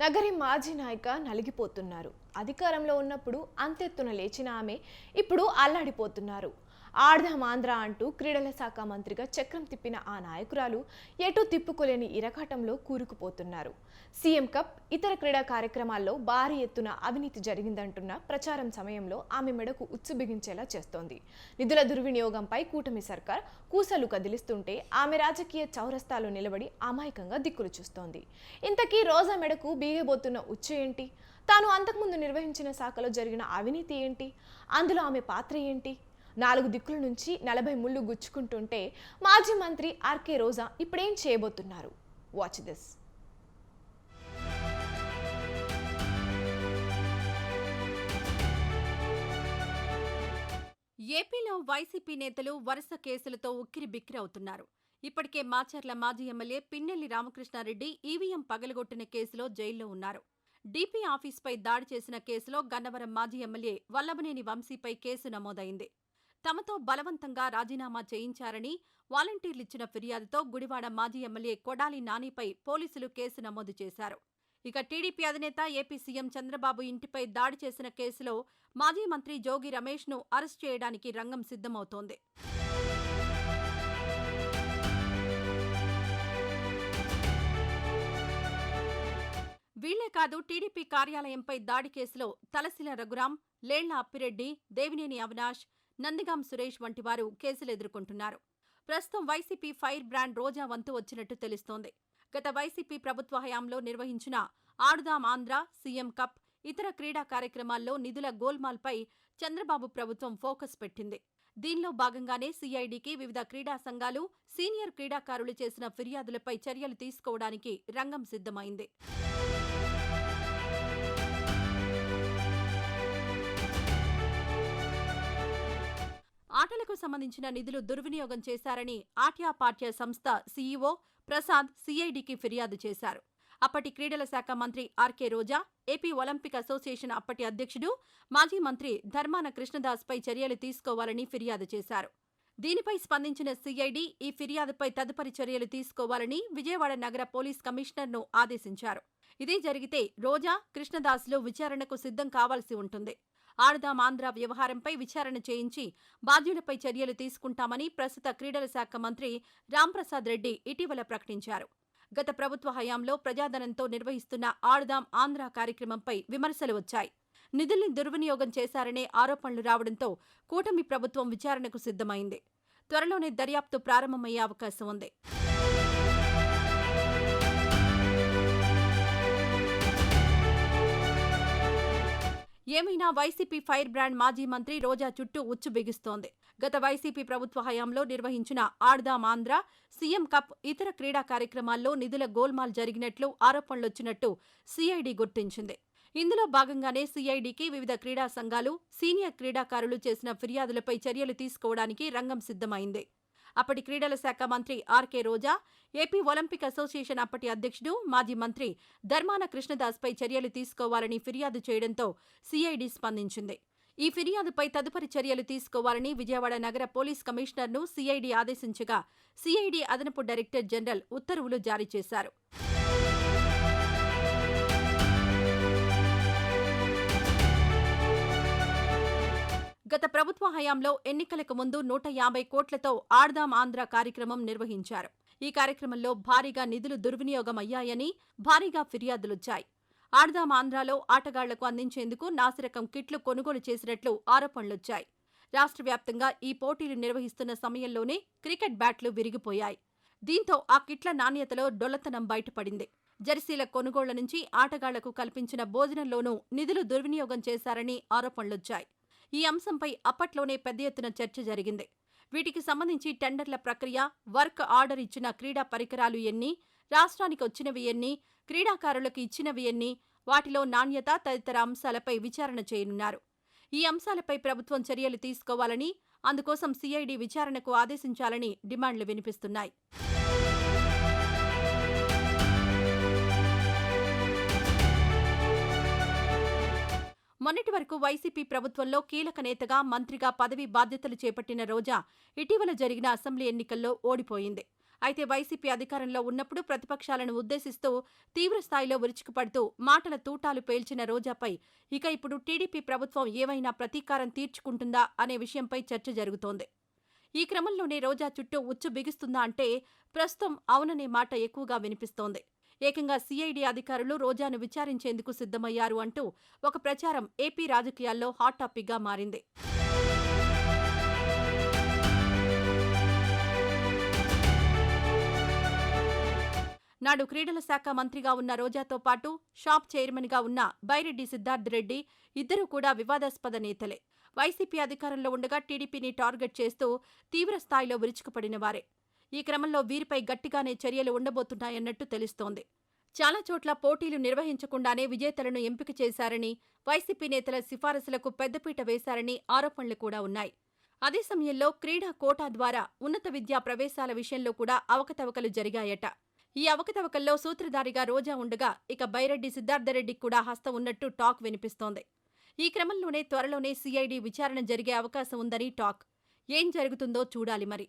నగరి మాజీ నాయక నలిగిపోతున్నారు. అధికారంలో ఉన్నప్పుడు అంతెత్తున లేచిన ఆమె ఇప్పుడు అల్లాడిపోతున్నారు. ఆడదాం ఆంధ్ర అంటూ క్రీడల శాఖ మంత్రిగా చక్రం తిప్పిన ఆ నాయకురాలు ఎటు తిప్పుకోలేని ఇరకాటంలో కూరుకుపోతున్నారు. సీఎం కప్ ఇతర క్రీడా కార్యక్రమాల్లో భారీ ఎత్తున అవినీతి జరిగిందంటున్న ప్రచారం సమయంలో ఆమె మెడకు ఉచ్చు బిగించేలా చేస్తోంది. నిధుల దుర్వినియోగంపై కూటమి సర్కార్ కూసలు కదిలిస్తుంటే ఆమె రాజకీయ చౌరస్తాలో నిలబడి అమాయకంగా దిక్కులు చూస్తోంది. ఇంతకీ రోజా మెడకు బీగబోతున్న ఉచ్చు ఏంటి? తాను అంతకుముందు నిర్వహించిన శాఖలో జరిగిన అవినీతి ఏంటి? అందులో ఆమె పాత్ర ఏంటి? నాలుగు దిక్కుల నుంచి నలభై ముళ్ళు గుచ్చుకుంటుంటే మాజీ మంత్రి ఆర్కే రోజా ఇప్పుడేం చేయబోతున్నారు? వాచ్ దిస్ ఏపీలో వైసీపీ నేతలు వరుస కేసులతో ఉక్కిరి బిక్కిరవుతున్నారు ఇప్పటికే మాచర్ల మాజీ ఎమ్మెల్యే పిన్నెల్లి రామకృష్ణారెడ్డి ఈవీఎం పగలగొట్టిన కేసులో జైల్లో ఉన్నారు. డీపీ ఆఫీస్పై దాడి చేసిన కేసులో గన్నవరం మాజీ ఎమ్మెల్యే వల్లభనేని వంశీపై కేసు నమోదైంది. తమతో బలవంతంగా రాజీనామా చేయించారని వాలంటీర్లిచ్చిన ఫిర్యాదుతో గుడివాడ మాజీ ఎమ్మెల్యే కొడాలి నానిపై పోలీసులు కేసు నమోదు చేశారు. ఇక టీడీపీ అధినేత ఏపీ సీఎం చంద్రబాబు ఇంటిపై దాడి చేసిన కేసులో మాజీ మంత్రి జోగి రమేష్ను అరెస్ట్ చేయడానికి రంగం సిద్ధమవుతోంది. వీళ్ళే కాదు టీడీపీ కార్యాలయంపై దాడి కేసులో తలసిల రఘురాం లేళ్ళ అప్పిరెడ్డి దేవినేని అవినాష్ నందిగాం సురేష్ వంటి వారు కేసులు ఎదుర్కొంటున్నారు ప్రస్తుతం వైసీపీ ఫైర్ బ్రాండ్ రోజా వంతు వచ్చినట్టు తెలుస్తోంది. గత వైసీపీ ప్రభుత్వ హయాంలో నిర్వహించిన ఆడుదాం ఆంధ్ర సీఎం కప్ ఇతర క్రీడా కార్యక్రమాల్లో నిధుల గోల్మాల్పై చంద్రబాబు ప్రభుత్వం ఫోకస్ పెట్టింది. దీనిలో భాగంగానే సీఐడికి వివిధ క్రీడా సంఘాలు సీనియర్ క్రీడాకారులు చేసిన ఫిర్యాదులపై చర్యలు తీసుకోవడానికి రంగం సిద్ధమైంది. ఆటలకు సంబంధించిన నిధులు దుర్వినియోగం చేశారని ఆట్యాపాట్య సంస్థ సీఈఓ ప్రసాద్ సీఐడికి ఫిర్యాదు చేశారు. అప్పటి క్రీడల శాఖ మంత్రి RK Roja AP Olympic association అప్పటి అధ్యక్షుడు మాజీ మంత్రి ధర్మాన కృష్ణదాస్పై చర్యలు తీసుకోవాలని ఫిర్యాదు చేశారు. దీనిపై స్పందించిన సీఐడి ఈ ఫిర్యాదుపై తదుపరి చర్యలు తీసుకోవాలని విజయవాడ నగర పోలీస్ కమిషనర్ను ఆదేశించారు. ఇదే జరిగితే రోజా కృష్ణదాస్లు విచారణకు సిద్ధం కావాల్సి ఉంటుంది. ఆడదాం ఆంధ్ర వ్యవహారంపై విచారణ చేయించి బాధ్యులపై చర్యలు తీసుకుంటామని ప్రస్తుత క్రీడల శాఖ మంత్రి రాంప్రసాద్ రెడ్డి ఇటీవల ప్రకటించారు. గత ప్రభుత్వ హయాంలో ప్రజాధనంతో నిర్వహిస్తున్న ఆడదాం ఆంధ్ర కార్యక్రమంపై విమర్శలు వచ్చాయి. నిధుల్ని దుర్వినియోగం చేశారనే ఆరోపణలు రావడంతో కూటమి ప్రభుత్వం విచారణకు సిద్ధమైంది. త్వరలోనే దర్యాప్తు ప్రారంభమయ్యే అవకాశం ఉంది. ఏమైనా వైసీపీ ఫైర్ బ్రాండ్ మాజీ మంత్రి రోజా చుట్టూ ఉచ్చు బిగిస్తోంది. గత వైసీపీ ప్రభుత్వ హయాంలో నిర్వహించిన ఆడదాం ఆంధ్ర సీఎం కప్ ఇతర క్రీడా కార్యక్రమాల్లో నిధుల గోల్మాల్ జరిగినట్లు ఆరోపణలొచ్చినట్టు సిఐడి గుర్తించింది. ఇందులో భాగంగానే సిఐడికి వివిధ క్రీడా సంఘాలు సీనియర్ క్రీడాకారులు చేసిన ఫిర్యాదులపై చర్యలు తీసుకోవడానికి రంగం సిద్ధమైంది. అప్పటి క్రీడల శాఖ మంత్రి RK Roja AP Olympic association అప్పటి అధ్యక్షుడు మాజీ మంత్రి ధర్మాన కృష్ణదాస్పై చర్యలు తీసుకోవాలని ఫిర్యాదు చేయడంతో సిఐడి స్పందించింది. ఈ ఫిర్యాదుపై తదుపరి చర్యలు తీసుకోవాలని విజయవాడ నగర పోలీస్ కమిషనర్ను సిఐడి ఆదేశించగా సిఐడి అదనపు డైరెక్టర్ జనరల్ ఉత్తర్వులు జారీ చేశారు. గత ప్రభుత్వ హయాంలో ఎన్నికలకు ముందు నూట యాభై కోట్లతో ఆర్దాం ఆంధ్ర కార్యక్రమం నిర్వహించారు. ఈ కార్యక్రమంలో భారీగా నిధులు దుర్వినియోగం అయ్యాయని భారీగా ఫిర్యాదులొచ్చాయి. ఆర్దాం ఆంధ్రాలో ఆటగాళ్ళకు అందించేందుకు నాసిరకం కిట్లు కొనుగోలు చేసినట్లు ఆరోపణలొచ్చాయి. రాష్ట్ర వ్యాప్తంగా ఈ పోటీలు నిర్వహిస్తున్న సమయంలోనే క్రికెట్ బ్యాట్లు విరిగిపోయాయి. దీంతో ఆ కిట్ల నాణ్యతలో డొల్లతనం బయటపడింది. జెర్సీల కొనుగోళ్ళ నుంచి ఆటగాళ్ళకు కల్పించిన భోజనంలోనూ నిధులు దుర్వినియోగం చేశారని ఆరోపణలొచ్చాయి. ఈ అంశంపై అప్పట్లోనే పెద్ద ఎత్తున చర్చ జరిగింది. వీటికి సంబంధించి టెండర్ల ప్రక్రియ వర్క్ ఆర్డర్ ఇచ్చిన క్రీడా పరికరాలు ఎన్ని రాష్ట్రానికి వచ్చినవి ఎన్ని క్రీడాకారులకు ఇచ్చినవి ఎన్ని వాటిలో నాణ్యత తదితర అంశాలపై విచారణ చేయనున్నారు. ఈ అంశాలపై ప్రభుత్వం చర్యలు తీసుకోవాలని అందుకోసం సిఐడి విచారణకు ఆదేశించాలని డిమాండ్లు వినిపిస్తున్నాయి. మొన్నటి వరకు వైసీపీ ప్రభుత్వంలో కీలక నేతగా మంత్రిగా పదవి బాధ్యతలు చేపట్టిన రోజా ఇటీవల జరిగిన అసెంబ్లీ ఎన్నికల్లో ఓడిపోయింది. అయితే వైసీపీ అధికారంలో ఉన్నప్పుడు ప్రతిపక్షాలను ఉద్దేశిస్తూ తీవ్రస్థాయిలో విరుచుకుపడుతూ మాటల తూటాలు పేల్చిన రోజాపై ఇక ఇప్పుడు టీడీపీ ప్రభుత్వం ఏవైనా ప్రతీకారం తీర్చుకుంటుందా అనే విషయంపై చర్చ జరుగుతోంది. ఈ క్రమంలోనే రోజా చుట్టూ ఉచ్చు బిగుస్తుందా అంటే ప్రస్తుతం అవుననే మాట ఎక్కువగా వినిపిస్తోంది. ఏకంగా సిఐడి అధికారులు రోజాను విచారించేందుకు సిద్ధమయ్యారు అంటూ ఒక ప్రచారం ఏపీ రాజకీయాల్లో హాట్ టాపిక్గా మారింది. నాడు క్రీడల శాఖ మంత్రిగా ఉన్న రోజాతో పాటు షాప్ చైర్మన్గా ఉన్న బైరెడ్డి సిద్ధార్థ్ రెడ్డి ఇద్దరూ కూడా వివాదాస్పద నేతలే. వైసీపీ అధికారంలో ఉండగా టీడీపీని టార్గెట్ చేస్తూ తీవ్ర స్థాయిలో విరుచుకుపడిన వారే. ఈ క్రమంలో వీరిపై గట్టిగానే చర్యలు ఉండబోతున్నాయన్నట్టు తెలుస్తోంది. చాలా చోట్ల పోటీలు నిర్వహించకుండానే విజేతలను ఎంపిక చేశారని వైసీపీ నేతల సిఫారసులకు పెద్దపీట వేశారని ఆరోపణలు కూడా ఉన్నాయి. అదే సమయంలో క్రీడా కోటా ద్వారా ఉన్నత విద్యా ప్రవేశాల విషయంలో కూడా అవకతవకలు జరిగాయట. ఈ అవకతవకల్లో సూత్రధారిగా రోజా ఉండగా ఇక బైరెడ్డి సిద్ధార్థరెడ్డికి కూడా హస్తం ఉన్నట్టు టాక్ వినిపిస్తోంది. ఈ క్రమంలోనే త్వరలోనే సీఐడి విచారణ జరిగే అవకాశం ఉందని టాక్. ఏం జరుగుతుందో చూడాలి మరి.